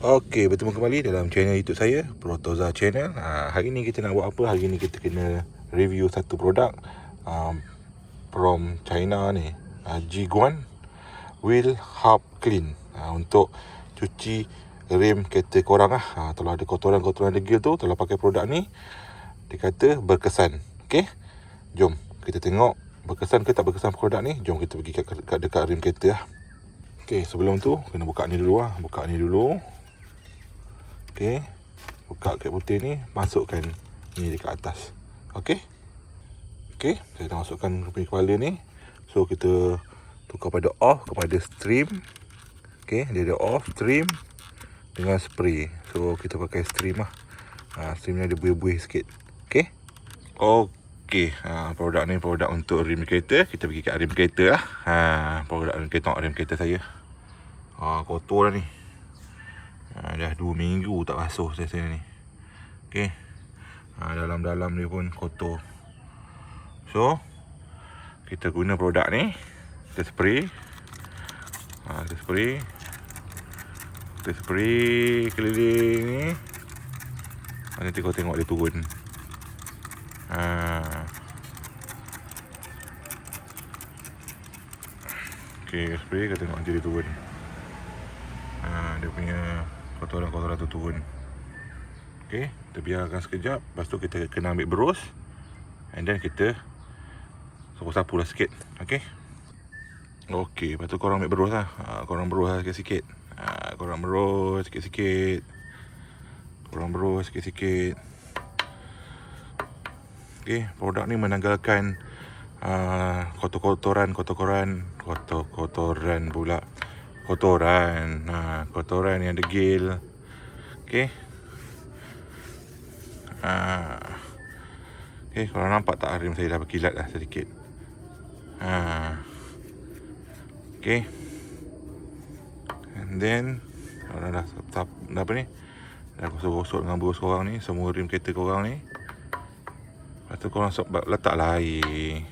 Okey, bertemu kembali dalam channel YouTube saya, Protoza Channel. Ha, hari ni kita nak buat apa? Hari ni kita kena review satu produk um, from China ni. Uh, Jiguan Wheel Hub Clean. Ha, untuk cuci rim kereta korang lah. Ha, kalau ada kotoran-kotoran degil tu, kalau pakai produk ni, dia kata berkesan. Okey? Jom kita tengok berkesan ke tak berkesan produk ni. Jom kita pergi kat, kat dekat rim kereta lah. Okey, sebelum tu kena buka ni dulu lah. Buka ni dulu. Okey. Buka kat putih ni, masukkan ni dekat atas. Okey. Okey, saya dah masukkan rupi kepala ni. So kita tukar pada off kepada stream. Okey, dia ada off, stream dengan spray. So kita pakai stream lah. Ha, stream ni ada buih-buih sikit. Okey. Okey, ha, produk ni produk untuk rim kereta. Kita pergi kat rim kereta lah. Ha, produk rim kereta, rim kereta saya. Ha, kotor dah ni. Ha, dah 2 minggu tak basuh saya sini ni. Okey. Ha, dalam-dalam dia pun kotor. So, kita guna produk ni. Kita spray. Ha, kita spray. Kita spray keliling ni. Ha, nanti kau tengok dia turun. Ha. Okey, spray kau tengok nanti dia turun. Ha, dia punya kotoran-kotoran tu turun. Okey, kita biarkan sekejap. Lepas tu kita kena ambil berus. And then kita sapu-sapu lah sikit. Okey. Okey, lepas tu korang ambil berus lah. Ha, korang berus lah sikit-sikit. Ha, korang berus sikit-sikit. Korang berus sikit-sikit. Okey, produk ni menanggalkan uh, kotor-kotoran, kotor-kotoran, kotor-kotoran pula. Kotoran, ha, kotoran yang degil. Okey. Ha. Okey, korang nampak tak rim saya dah berkilat dah sedikit. Ha. Okey. And then korang dah tap, dah apa ni? Dah gosok-gosok dengan berus korang ni, semua rim kereta korang ni. Lepas tu korang letaklah air.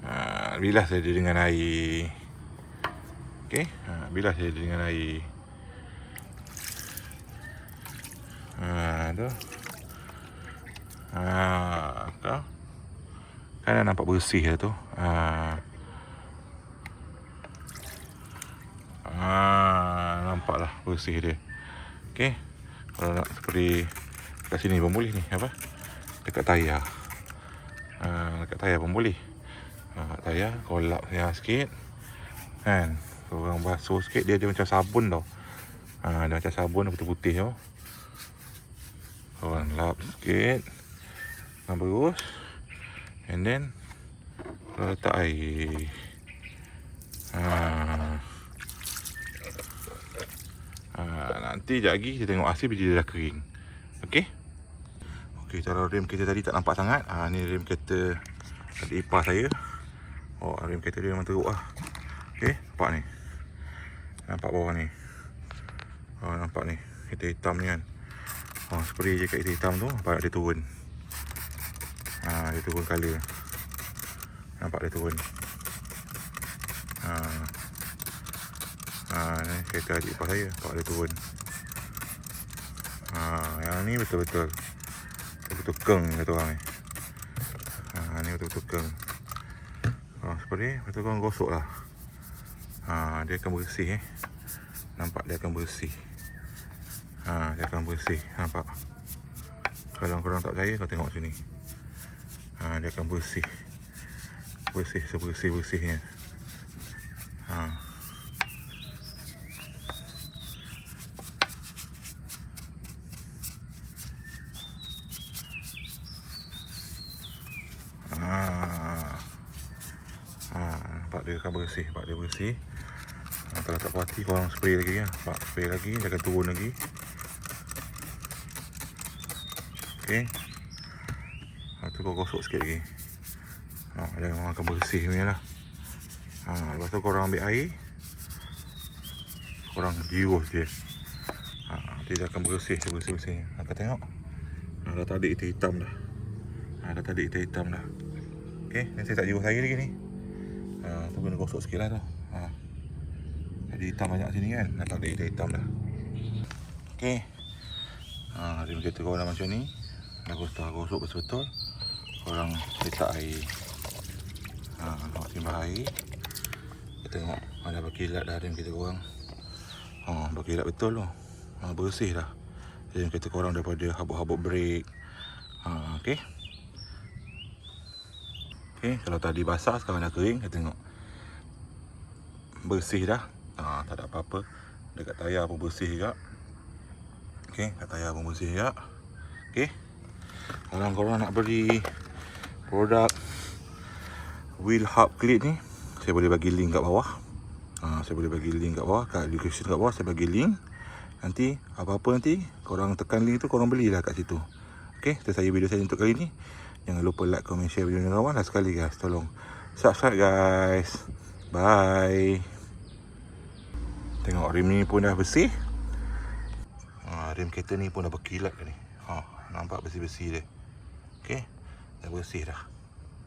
Ha, bilas saja dengan air. Okey, ha, bilas saja dengan air. Ha, tu. Ha, kau. Kan dah nampak bersih lah tu. Ha. Ha, nampaklah bersih dia. Okey. Kalau nak seperti kat sini pun boleh ni, apa? Dekat tayar. Ha, dekat tayar pun boleh. Ha, tayar kau lap yang sikit. Kan? Korang basuh sikit dia, dia macam sabun tau. Ha, dia macam sabun putih-putih tau. Korang lap sikit. Dengan berus. And then kau letak air. Ha. Ha, nanti sekejap lagi kita tengok hasil bila dia dah kering. Okey? Okey, cara rem kereta tadi tak nampak sangat. Ha, ni rem kereta adik ipar saya. Oh, rem kereta dia memang teruk lah. Okey, nampak ni. Nampak bawah ni. Oh, nampak ni. Kereta hitam ni kan. Oh, spray je kat kereta hitam tu. Nampak dia turun. Ha, dia turun color. Nampak dia turun. Ha. Ha, ni kereta adik ipar saya. Nampak dia turun. Ha, yang ni betul-betul betul-betul keng kata orang ni. Ha, ni betul-betul keng. Ha, seperti ni, betul korang gosok lah. Ha, dia akan bersih eh. Nampak dia akan bersih. Ha, dia akan bersih. Nampak? Kalau korang tak percaya, kau tengok sini. Ha, dia akan bersih. Bersih sebersih-bersihnya. Ha. Ha. Ha, nampak dia akan bersih, nampak dia bersih. Kalau tak puas hati korang spray lagi ya. Nampak spray lagi, dia akan turun lagi. Okey. Ha, tu kau gosok sikit lagi. Ha, dia memang akan bersih punya lah. Ha, lepas tu korang ambil air. Korang diurus dia. Ha, dia akan bersih, bersih-bersih. Ha, kau tengok. Ha, dah tadi itu hitam dah. Ha, dah tadi itu hitam dah. Okey, saya tak jiwas air lagi ni. Ha, tu kena gosok sikit lah tu. Ha. Jadi hitam banyak sini kan. Dah tak ada hitam dah. Okey. Ha, rim kereta korang macam ni. Aku setelah gosok betul-betul. Korang letak air. Ha, nak timbah air. Kita tengok ada berkilat dah rim kereta korang. Ha, berkilat betul tu. Ha, bersih dah. Rim kereta korang daripada habuk-habuk brake. Ha, okey. Okey, kalau tadi basah sekarang dah kering, kita tengok. Bersih dah. Tak ada apa-apa. Dekat tayar pun bersih juga. Okey, kat tayar pun bersih juga. Okey. Kalau korang nak beli produk wheel hub clip ni, saya boleh bagi link kat bawah. Ha, saya boleh bagi link kat bawah, kat description kat bawah saya bagi link. Nanti apa-apa nanti korang tekan link tu korang belilah kat situ. Okey, itu saya video saya untuk kali ni. Jangan lupa like, comment, share video ni kawan. Last sekali guys, tolong subscribe guys. Bye. Tengok rim ni pun dah bersih. Ha, rim kereta ni pun dah berkilat dah ni. Ha, nampak bersih-bersih dia. Okey, dah bersih dah.